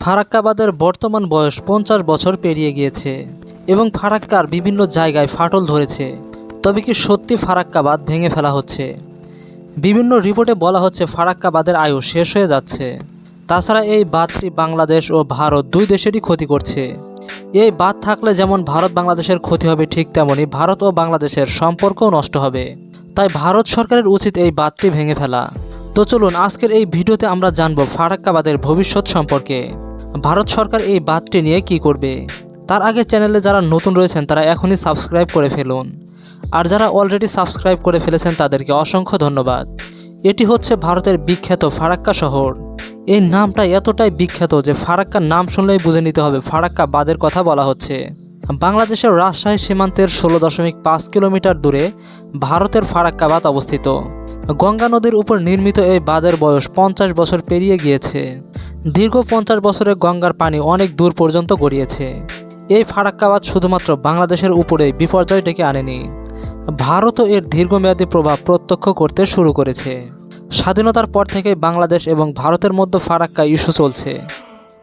ফারাক্কাবাদের বর্তমান বয়স পঞ্চাশ বছর পেরিয়ে গিয়েছে এবং ফারাক্কার বিভিন্ন জায়গায় ফাটল ধরেছে। তবে কি সত্যি ফারাক্কাবাদ ভেঙে ফেলা হচ্ছে? বিভিন্ন রিপোর্টে বলা হচ্ছে ফারাক্কাবাদের আয়ু শেষ হয়ে যাচ্ছে। তাছাড়া এই বাঁধটি বাংলাদেশ ও ভারত দুই দেশেরই ক্ষতি করছে। এই বাঁধ থাকলে যেমন ভারত বাংলাদেশের ক্ষতি হবে ঠিক তেমনি ভারত ও বাংলাদেশের সম্পর্কও নষ্ট হবে। তাই ভারত সরকারের উচিত এই বাঁধটি ভেঙে ফেলা। তো চলুন আজকের এই ভিডিওতে আমরা জানব ফারাক্কাবাদের ভবিষ্যৎ সম্পর্কে। ভারত সরকার এই বাঁধটি নিয়ে কি করবে? তার আগে চ্যানেলে যারা নতুন রয়েছেন, তারা এখনই সাবস্ক্রাইব করে ফেলুন। আর যারা অলরেডি সাবস্ক্রাইব করে ফেলেছেন, তাদেরকে অসংখ্য ধন্যবাদ। এটি হচ্ছে ভারতের বিখ্যাত ফারাক্কা শহর। এই নামটা এতটাই বিখ্যাত যে ফারাক্কার নাম শুনলেই বুঝে নিতে হবে ফারাক্কা বাঁধের কথা বলা হচ্ছে। বাংলাদেশের রাজশাহী সীমান্তের ষোলো দশমিক পাঁচ কিলোমিটার দূরে ভারতের ফারাক্কা বাঁধ অবস্থিত। গঙ্গা নদীর উপর নির্মিত এই বাঁধের বয়স পঞ্চাশ বছর পেরিয়ে গিয়েছে। দীর্ঘ পঞ্চাশ বছরে গঙ্গার পানি অনেক দূর পর্যন্ত গড়িয়েছে। এই ফারাক্কাবাদ শুধুমাত্র বাংলাদেশের উপরে বিপর্যয় ডেকে আনেনি, ভারতও এর দীর্ঘমেয়াদী প্রভাব প্রত্যক্ষ করতে শুরু করেছে। স্বাধীনতার পর থেকে বাংলাদেশ এবং ভারতের মধ্যে ফারাক্কা ইস্যু চলছে।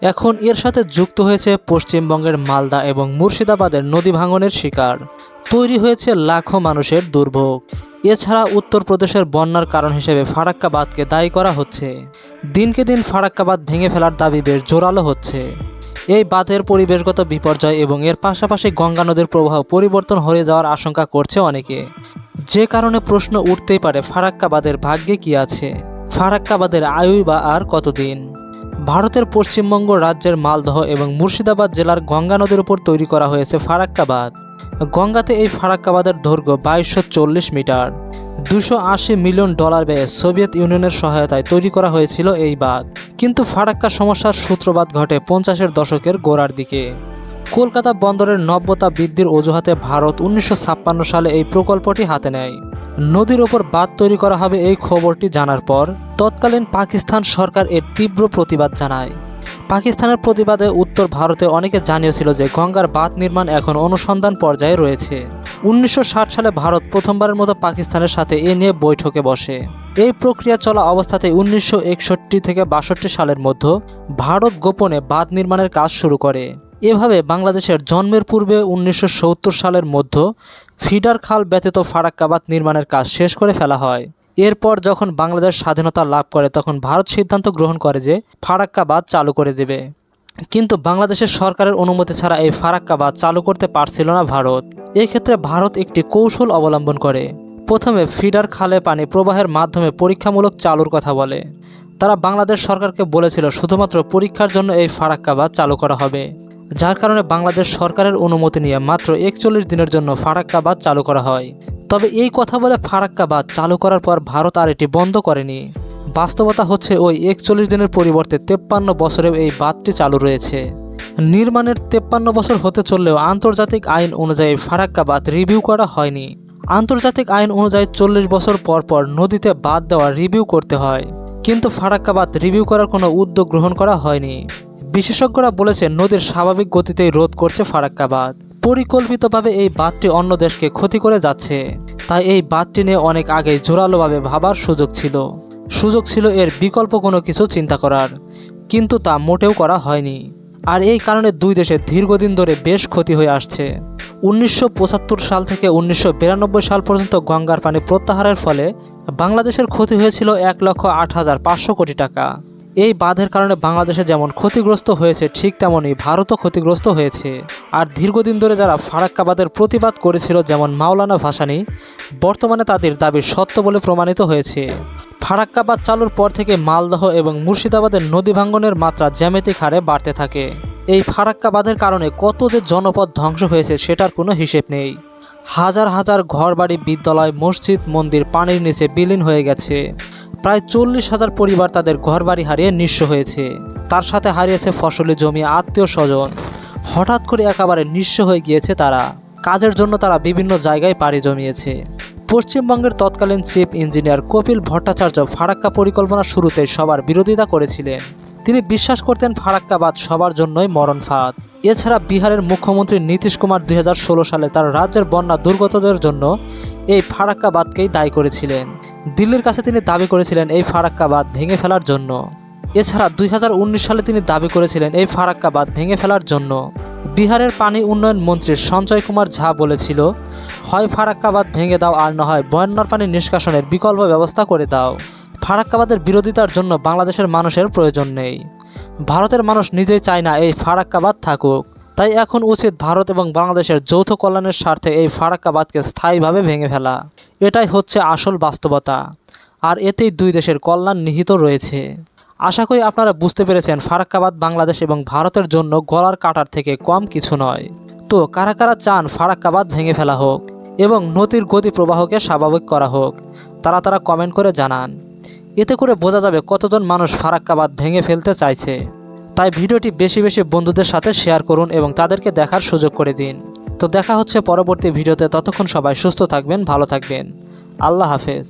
এখন এর সাথে যুক্ত হয়েছে পশ্চিমবঙ্গের মালদা এবং মুর্শিদাবাদের নদী ভাঙনের শিকার। তৈরি হয়েছে লাখো মানুষের দুর্ভোগ। এছাড়া উত্তরপ্রদেশের বন্যার কারণ হিসেবে ফারাক্কাবাদকে দায়ী করা হচ্ছে। দিনকে দিন ফারাক্কাবাদ ভেঙে ফেলার দাবি বেশ জোরালো হচ্ছে। এই বাঁধের পরিবেশগত বিপর্যয় এবং এর পাশাপাশি গঙ্গা নদীর প্রবাহ পরিবর্তন হয়ে যাওয়ার আশঙ্কা করছে অনেকে। যে কারণে প্রশ্ন উঠতেই পারে ফারাক্কাবাদের ভাগ্যে কি আছে? ফারাক্কাবাদের আয়ুই বা আর কতদিন? ভারতের পশ্চিমবঙ্গ রাজ্যের মালদহ এবং মুর্শিদাবাদ জেলার গঙ্গা নদীর উপর তৈরি করা হয়েছে ফারাক্কাবাদ। গঙ্গাতে এই ফারাক্কাবাদের দৈর্ঘ্য বাইশশো চল্লিশ মিটার। দুশো আশি মিলিয়ন ডলার ব্যয়ে সোভিয়েত ইউনিয়নের সহায়তায় তৈরি করা হয়েছিল এই বাঁধ। কিন্তু ফারাক্কা সমস্যার সূত্রপাত ঘটে পঞ্চাশের দশকের গোড়ার দিকে। কলকাতা বন্দরের নব্যতা বৃদ্ধির অজুহাতে ভারত উনিশশো ছাপ্পান্ন সালে এই প্রকল্পটি হাতে নেয়। নদীর ওপর বাঁধ তৈরি করা হবে এই খবরটি জানার পর তৎকালীন পাকিস্তান সরকার এর তীব্র প্রতিবাদ জানায়। পাকিস্তানের প্রতিবাদে উত্তর ভারতে অনেকে জানিয়েছিল যে গঙ্গার বাঁধ নির্মাণ এখন অনুসন্ধান পর্যায়ে রয়েছে। উনিশশো ষাট সালে ভারত প্রথমবারের মতো পাকিস্তানের সাথে এ নিয়ে বৈঠকে বসে। এই প্রক্রিয়া চলা অবস্থাতে উনিশশো একষট্টি থেকে বাষট্টি সালের মধ্যে ভারত গোপনে বাঁধ নির্মাণের কাজ শুরু করে। এভাবে বাংলাদেশের জন্মের পূর্বে উনিশশো সত্তর সালের মধ্য ফিডার খাল ব্যতীত ফারাক্কাবাদ নির্মাণের কাজ শেষ করে ফেলা হয়। এরপর যখন বাংলাদেশ স্বাধীনতা লাভ করে, তখন ভারত সিদ্ধান্ত গ্রহণ করে যে ফারাক্কাবাদ চালু করে দেবে। কিন্তু বাংলাদেশের সরকারের অনুমতি ছাড়া এই ফারাক্কা বাঁধ চালু করতে পারছিল না ভারত। এক্ষেত্রে ভারত একটি কৌশল অবলম্বন করে। প্রথমে ফিডার খালে পানি প্রবাহের মাধ্যমে পরীক্ষামূলক চালুর কথা বলে। তারা বাংলাদেশ সরকারকে বলেছিল, শুধুমাত্র পরীক্ষার জন্য এই ফারাক্কা বাঁধ চালু করা হবে। যার কারণে বাংলাদেশ সরকারের অনুমতি নিয়ে মাত্র একচল্লিশ দিনের জন্য ফারাক্কা বাঁধ চালু করা হয়। তবে এই কথা বলে ফারাক্কা বাঁধ চালু করার পর ভারত আর এটি বন্ধ করেনি। বাস্তবতা হচ্ছে ওই একচল্লিশ দিনের পরিবর্তে তেপ্পান্ন বছরেও এই বাঁধটি চালু রয়েছে। নির্মাণের তেপ্পান্ন বছর হতে চললেও আন্তর্জাতিক আইন অনুযায়ী ফারাক্কা বাঁধ রিভিউ করা হয়নি। আন্তর্জাতিক আইন অনুযায়ী চল্লিশ বছর পর পর নদীতে বাদ দেওয়া রিভিউ করতে হয়। কিন্তু ফারাক্কা বাঁধ রিভিউ করার কোনো উদ্যোগ গ্রহণ করা হয়নি। বিশেষজ্ঞরা বলেছেন, নদীর স্বাভাবিক গতিতেই রোধ করছে ফারাক্কা বাঁধ পরিকল্পিতভাবে এই বাঁধটি অন্য দেশকে ক্ষতি করে যাচ্ছে। তাই এই বাঁধটি নিয়ে অনেক আগে জোরালোভাবে ভাবার সুযোগ ছিল। সুযোগ ছিল এর বিকল্প কোনো কিছু চিন্তা করার। কিন্তু তা মোটেও করা হয়নি। আর এই কারণে দুই দেশে দীর্ঘদিন ধরে বেশ ক্ষতি হয়ে আসছে। উনিশশো পঁচাত্তর সাল থেকে উনিশশো বিরানব্বই সাল পর্যন্ত গঙ্গার পানি প্রত্যাহারের ফলে বাংলাদেশের ক্ষতি হয়েছিল এক লক্ষ আট হাজার পাঁচশো কোটি টাকা। এই বাঁধের কারণে বাংলাদেশে যেমন ক্ষতিগ্রস্ত হয়েছে, ঠিক তেমনই ভারতও ক্ষতিগ্রস্ত হয়েছে। আর দীর্ঘদিন ধরে যারা ফারাক্কাবাদের প্রতিবাদ করেছিল, যেমন মাওলানা ভাসানি, বর্তমানে তাদের দাবি সত্য বলে প্রমাণিত হয়েছে। ফারাক্কাবাদ চালুর পর থেকে মালদহ এবং মুর্শিদাবাদের নদী ভাঙ্গনের মাত্রা জ্যামিতিক হারে বাড়তে থাকে। এই ফারাক্কাবাদের কারণে কত যে জনপদ ধ্বংস হয়েছে, সেটার কোনো হিসেব নেই। হাজার হাজার ঘরবাড়ি, বিদ্যালয়, মসজিদ, মন্দির, পানির নিচে বিলীন হয়ে গেছে। প্রায় চল্লিশ হাজার পরিবার তাদের ঘরবাড়ি হারিয়ে নিঃস্ব হয়েছে। তার সাথে হারিয়েছে ফসলের জমি, আত্মীয় স্বজন। হঠাৎ করে একেবারে নিঃস্ব হয়ে গিয়েছে তারা। কাজের জন্য তারা বিভিন্ন জায়গায় পাড়ি জমিয়েছে। পশ্চিমবঙ্গের তৎকালীন চিফ ইঞ্জিনিয়ার কপিল ভট্টাচার্য ফারাক্কা পরিকল্পনা শুরুতে সবার বিরোধিতা করেছিলেন। তিনি বিশ্বাস করতেন ফারাক্কাবাদ সবার জন্যই মরণ ফাঁদ। এছাড়া বিহারের মুখ্যমন্ত্রী নীতিশ কুমার দুই হাজার ষোলো সালে তার রাজ্যের বন্যা দুর্গতদের জন্য এই ফারাক্কাবাদকেই দায়ী করেছিলেন। দিল্লির কাছে তিনি দাবি করেছিলেন এই ফারাক্কাবাদ ভেঙে ফেলার জন্য। এছাড়া দুই হাজার উনিশ সালে তিনি দাবি করেছিলেন এই ফারাক্কাবাদ ভেঙে ফেলার জন্য। বিহারের পানি উন্নয়ন মন্ত্রী সঞ্জয় কুমার ঝা বলেছিল, হয় ফারাক্কাবাদ ভেঙে দাও আর না হয় বন্যার পানি নিষ্কাশনের বিকল্প ব্যবস্থা করে দাও। ফারাক্কা বাঁধের বিরোধিতার জন্য বাংলাদেশের মানুষের প্রয়োজন নেই। ভারতের মানুষ নিজেই চায় না এই ফারাক্কাবাদ থাকুক। তাই এখন উচিত ভারত এবং বাংলাদেশের যৌথ কল্যাণের স্বার্থে এই ফারাক্কাবাদকে স্থায়ীভাবে ভেঙে ফেলা। এটাই হচ্ছে আসল বাস্তবতা। আর এতেই দুই দেশের কল্যাণ নিহিত রয়েছে। আশা করি আপনারা বুঝতে পেরেছেন ফারাক্কাবাদ বাংলাদেশ এবং ভারতের জন্য গলার কাটার থেকে কম কিছু নয়। তো কারা কারা চান ফারাক্কাবাদ ভেঙে ফেলা হোক এবং নদীর গতি প্রবাহকে স্বাভাবিক করা হোক, তারা তারা কমেন্ট করে জানান। এতে করে বোঝা যাবে কতজন মানুষ ফারাক্কাবাদ ভেঙে ফেলতে চাইছে। তাই ভিডিওটি বেশি বেশি বন্ধুদের সাথে শেয়ার করুন এবং তাদেরকে দেখার সুযোগ করে দিন। তো দেখা হচ্ছে পরবর্তী ভিডিওতে, ততক্ষণ সবাই সুস্থ থাকবেন, ভালো থাকবেন। আল্লাহ হাফেজ।